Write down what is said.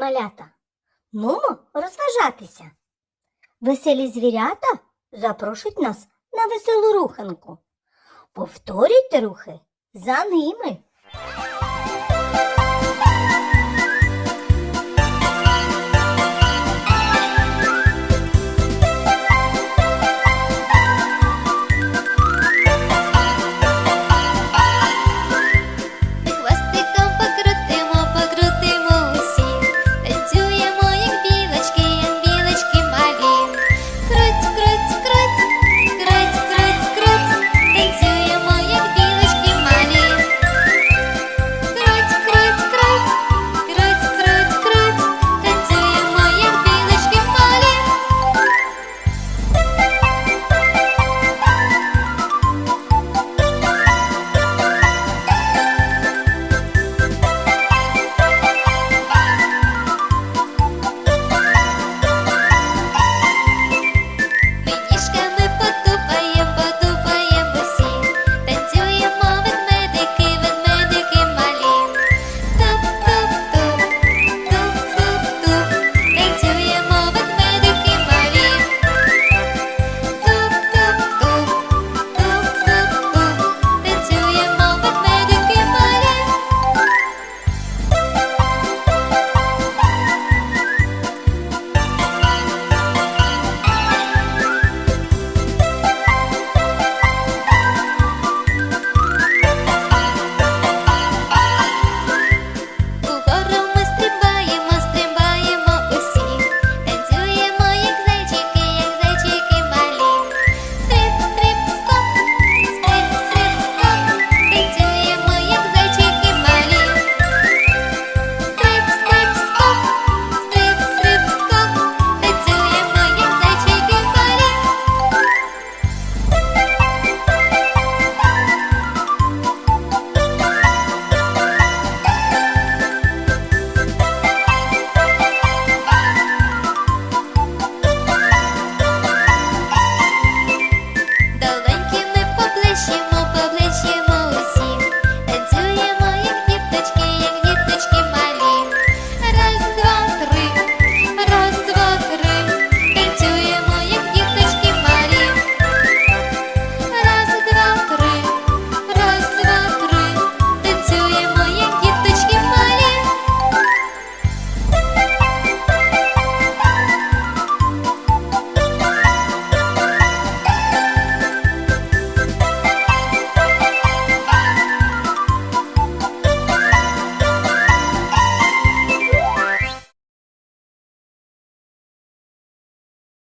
малята. Нумо розважатися. Веселі звірята запрошують нас на веселу руханку. Повторюйте рухи за ними.